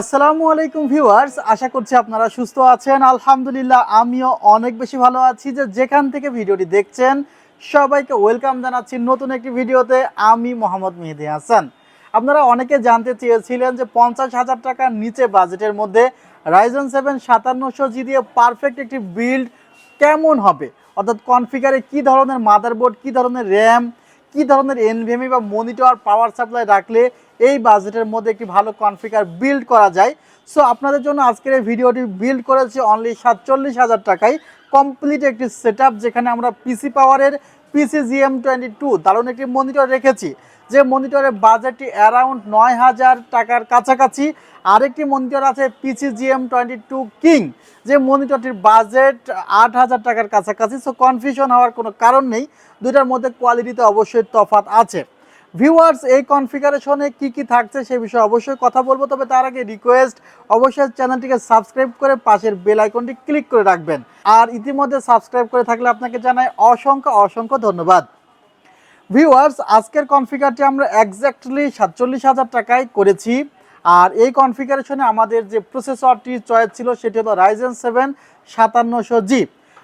আসসালামু আলাইকুম ভিউয়ার্স, আশা করছি আপনারা সুস্থ আছেন। আলহামদুলিল্লাহ, আমিও অনেক বেশি ভালো আছি যে যেখান থেকে ভিডিওটি দেখছেন, সবাইকে ওয়েলকাম জানাচ্ছি নতুন একটি ভিডিওতে। আমি মোহাম্মদ মেহেদি হাসান। আপনারা অনেকে জানতে চেয়েছিলেন যে পঞ্চাশ হাজার টাকার নিচে বাজেটের মধ্যে রাইজন সেভেন সাতান্নশো জি দিয়ে পারফেক্ট একটি বিল্ড কেমন হবে? অর্থাৎ কনফিগারে কি ধরনের মাদারবোর্ড কি ধরনের র্যাম কি ধরনের এনভিএমই বা মনিটর পাওয়ার সাপ্লাই রাখলে এই বাজেটের মধ্যে একটি ভালো কনফিগার বিল্ড করা যায়। সো আপনাদের জন্য আজকের এই ভিডিওটি বিল্ড করেছি অনলি সাতচল্লিশ হাজার টাকায়। কমপ্লিট একটি সেট যেখানে আমরা পিসি পাওয়ারের পিসি জিএম টোয়েন্টি টু দারুণ একটি মনিটর রেখেছি। যে মনিটরের বাজেটটি অ্যারাউন্ড নয় হাজার টাকার কাছাকাছি। আরেকটি মনিটর আছে PC GM twenty two king যে মনিটরটির বাজেট আট হাজার টাকার কাছাকাছি। সো কনফিউশন হওয়ার কোনো কারণ নেই। দুইটার মধ্যে কোয়ালিটিতে অবশ্যই তফাৎ আছে। ভিউয়ার্স এই কনফিগারেশনে কি কি থাকছে সে বিষয়ে অবশ্যই কথা বলব, তবে তার আগে রিকোয়েস্ট অবশ্যই চ্যানেলটিকে সাবস্ক্রাইব করে পাশের বেল আইকনটি ক্লিক করে রাখবেন। আর ইতিমধ্যে সাবস্ক্রাইব করে থাকলে আপনাকে জানাই অসংখ্য অসংখ্য ধন্যবাদ। ভিউয়ার্স আজকের কনফিগারটি আমরা এক্স্যাক্টলি সাতচল্লিশ হাজার টাকায় করেছি। আর এই কনফিগারেশনে আমাদের যে প্রসেসরটি চয়েস ছিল, সেটি হলো রাইজেন সেভেন সাতান্নশো জি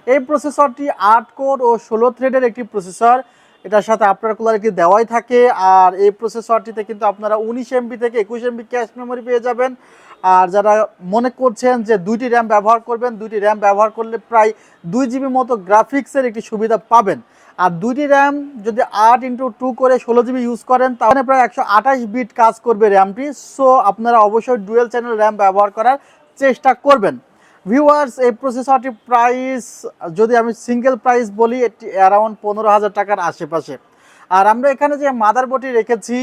এই প্রসেসরটি আট কোর ও ষোলো থ্রেডের একটি প্রসেসর এটার সাথে আপনার কুলার কি দেওয়াই থাকে? আর এই প্রসেসরটিতে কিন্তু আপনারা উনিশ এমবি থেকে একুশ এমবি ক্যাশ মেমোরি পেয়ে যাবেন। আর যারা মনে করছেন যে দুইটি র্যাম ব্যবহার করবেন, দুইটি র্যাম ব্যবহার করলে প্রায় দুই জিবি মতো গ্রাফিক্সের একটি সুবিধা পাবেন। আর দুইটি র্যাম যদি আট ইন্টু টু করে ষোলো জিবি ইউজ করেন, তাহলে প্রায় একশো আঠাশ বিট কাজ করবে র্যামটি সো আপনারা অবশ্যই ডুয়েল চ্যানেল র্যাম ব্যবহার করার চেষ্টা করবেন। ভিউয়ার্স এই প্রসেসরটি প্রাইস যদি আমি সিঙ্গেল প্রাইস বলি, এটি অ্যারাউন্ড পনেরো হাজার টাকার আশেপাশে। আর আমরা এখানে যে মাদারবোর্ডটি রেখেছি,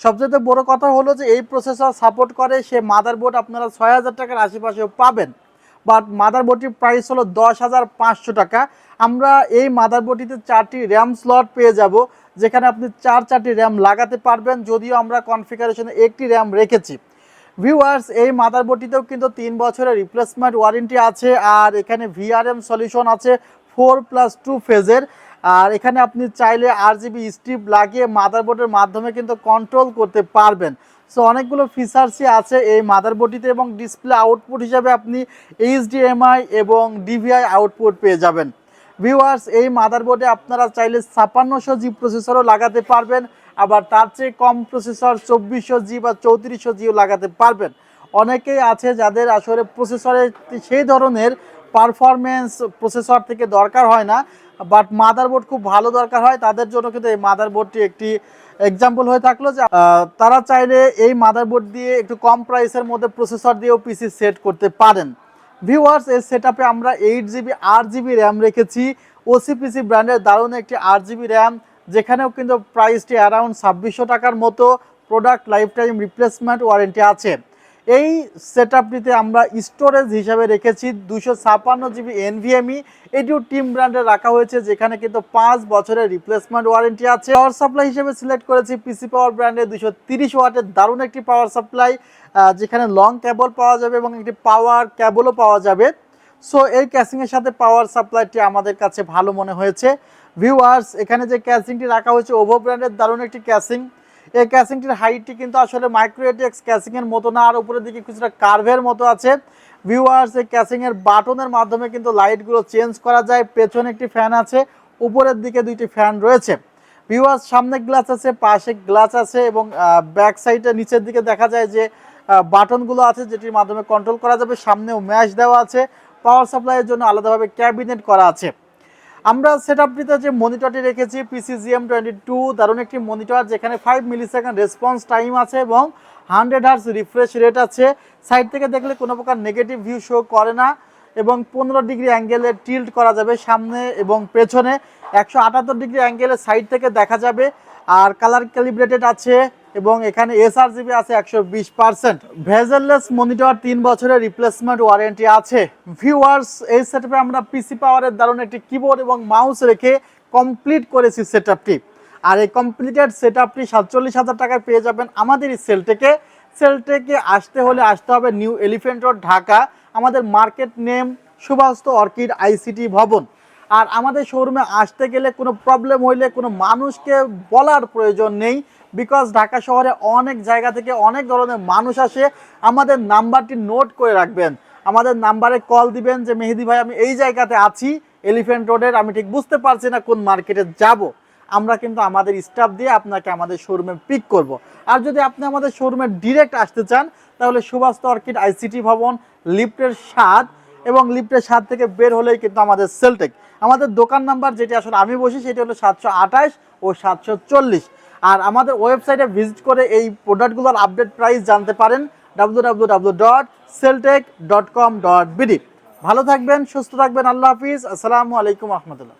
সবচেয়ে বড় কথা হলো যে এই প্রসেসর সাপোর্ট করে, সে মাদারবোর্ড আপনারা ছয় হাজার টাকার আশেপাশেও পাবেন। বাট মাদারবোর্ডটির প্রাইস হলো দশ হাজার পাঁচশো টাকা। আমরা এই মাদারবোর্ডটিতে চারটি র্যাম স্লট পেয়ে যাব, যেখানে আপনি চার চারটি র্যাম লাগাতে পারবেন, যদিও আমরা কনফিগারেশনে একটি র্যাম রেখেছি। ভিউয়ার্স এই মাদারবোর্ডটিতেও কিন্তু তিন বছরের রিপ্লেসমেন্ট ওয়ারেন্টি আছে আর এখানে ভিআরএম সলিউশন আছে ফোর প্লাস টু ফেজের আর এখানে আপনি চাইলে আর জিবি স্ট্রিপ লাগিয়ে মাদারবোর্ডের মাধ্যমে কিন্তু কন্ট্রোল করতে পারবেন। সো অনেকগুলো ফিচার্সই আছে এই মাদারবোর্ডটিতে এবং ডিসপ্লে আউটপুট হিসাবে আপনি এইচডিএমআই এবং ডিভিআই আউটপুট পেয়ে যাবেন। ভিউয়ার্স এই মাদারবোর্ডে আপনারা চাইলে ছাপ্পান্নশো জি প্রসেসরও লাগাতে পারবেন আবার তার চেয়ে কম প্রসেসর চব্বিশশো জি বা চৌত্রিশশো জিও লাগাতে পারবেন। অনেকেই আছে যাদের আসলে প্রসেসরে সেই ধরনের পারফরমেন্স প্রসেসর থেকে দরকার হয় না বাট মাদারবোর্ড খুব ভালো দরকার হয়। তাদের জন্য কিন্তু এই মাদারবোর্ডটি একটি এক্সাম্পল হয়ে থাকল যে তারা চাইলে এই মাদারবোর্ড দিয়ে একটু কম প্রাইসের মধ্যে প্রসেসর দিয়েও পিসি সেট করতে পারেন। ভিউয়ার্স এই সেট আমরা এইট জিবি আট জিবি র্যাম রেখেছি। ওসিপিসি ব্র্যান্ডের দারুণ একটি আট জিবি র্যাম যেখানেও কিন্তু প্রাইসটি অ্যারাউন্ড ছাব্বিশশো টাকার মতো product life time replacement warranty আছে। এই সেট আমরা স্টোরেজ হিসাবে রেখেছি দুশো ছাপান্ন জিবি এনভিএমই এটিও টিম ব্র্যান্ডে রাখা হয়েছে, যেখানে কিন্তু পাঁচ বছরের রিপ্লেসমেন্ট ওয়ারেন্টি আছে। পাওয়ার সাপ্লাই হিসেবে সিলেক্ট করেছি পিসি পাওয়ার ব্র্যান্ডে দুশো তিরিশ ওয়াটের দারুণ একটি পাওয়ার সাপ্লাই যেখানে লং কেবল পাওয়া যাবে এবং একটি পাওয়ার কেবলও পাওয়া যাবে। সো এই ক্যাসিংয়ের সাথে পাওয়ার সাপ্লাইটি আমাদের কাছে ভালো মনে হয়েছে। ভিউয়ার্স এখানে যে ক্যাসিংটি রাখা হয়েছে ওভো ব্র্যান্ডের দারুণ একটি ক্যাসিং এই ক্যাসিংটির হাইটটি কিন্তু আসলে মাইক্রোএটেক্স ক্যাসিংয়ের মতো না, আর উপরের দিকে কিছুটা কার্ভের মতো আছে। ভিউয়ার্স এই ক্যাসিংয়ের বাটনের মাধ্যমে কিন্তু লাইটগুলো চেঞ্জ করা যায়। পেছনে একটি ফ্যান আছে, উপরের দিকে দুইটি ফ্যান রয়েছে। ভিউয়ার্স সামনে গ্লাস আছে, পাশে গ্লাস আছে এবং ব্যাক সাইডে নিচের দিকে দেখা যায় যে বাটনগুলো আছে, যেটির মাধ্যমে কন্ট্রোল করা যাবে। সামনেও ম্যাশ দেওয়া আছে। পাওয়ার সাপ্লাইয়ের জন্য আলাদাভাবে ক্যাবিনেট করা আছে। আমরা সেট আপটিতে যে মনিটরটি রেখেছি পিসিজিএম টোয়েন্টি টু দারুণ একটি মনিটর যেখানে five millisecond response time আছে এবং হান্ড্রেড হার্স রিফ্রেশ রেট আছে। সাইড থেকে দেখলে কোনো প্রকার নেগেটিভ ভিউ শো করে না এবং পনেরো ডিগ্রি অ্যাঙ্গেলে টিল্ট করা যাবে সামনে এবং পেছনে। একশো আটাত্তর ডিগ্রি অ্যাঙ্গেলে সাইড থেকে দেখা যাবে। আর কালার ক্যালিব্রেটেড আছে এবং এখানে এসআরজিবি আছে একশো বিশ পার্সেন্ট ভেজেললেস মনিটর তিন বছরের রিপ্লেসমেন্ট ওয়ারেন্টি আছে। ভিউয়ার্স এই সেটআপে আমরা পিসি পাওয়ারের দারুণ একটি কিবোর্ড এবং মাউস রেখে কমপ্লিট করেছি সেটআপটি আর এই কমপ্লিটেড সেটআপটি সাতচল্লিশ হাজার টাকায় পেয়ে যাবেন আমাদের এই সেলটেকে সেলটেকে আসতে হলে আসতে হবে নিউ এলিফেন্ট রোড ঢাকা। আমাদের market name Subhash orchid ICT ভবন। আর আমাদের শোরুমে আসতে গেলে কোনো প্রবলেম হইলে কোনো মানুষকে বলার প্রয়োজন নেই বিকজ ঢাকা শহরে অনেক জায়গা থেকে অনেক ধরনের মানুষ আসে। আমাদের নাম্বারটি নোট করে রাখবেন। আমাদের নাম্বারে কল দিবেন যে, মেহেদি ভাই, আমি এই জায়গাতে আছি এলিফ্যান্ট রোডের আমি ঠিক বুঝতে পারছি না কোন মার্কেটে যাব। আমরা কিন্তু আমাদের স্টাফ দিয়ে আপনাকে আমাদের শোরুমে পিক করব। আর যদি আপনি আমাদের শোরুমে ডিরেক্ট আসতে চান, তাহলে সুভাষ অর্কিড আইসিটি ভবন, লিফটের স্বাদ এবং লিফটের স্বাদ থেকে বের হলেই কিন্তু আমাদের সেলটেক আমাদের দোকান নাম্বার যেটি আসলে আমি বসি সেটি হলো সাতশো আঠাশ ও সাতশো চল্লিশ। আর আমাদের ওয়েবসাইটে ভিজিট করে এই প্রোডাক্টগুলোর আপডেট প্রাইস জানতে পারেন W dot celltech dot com dot BD. ভালো থাকবেন, সুস্থ থাকবেন, আল্লাহ হাফিজ। আসসালামু আলাইকুম রহমতুল্লাহ।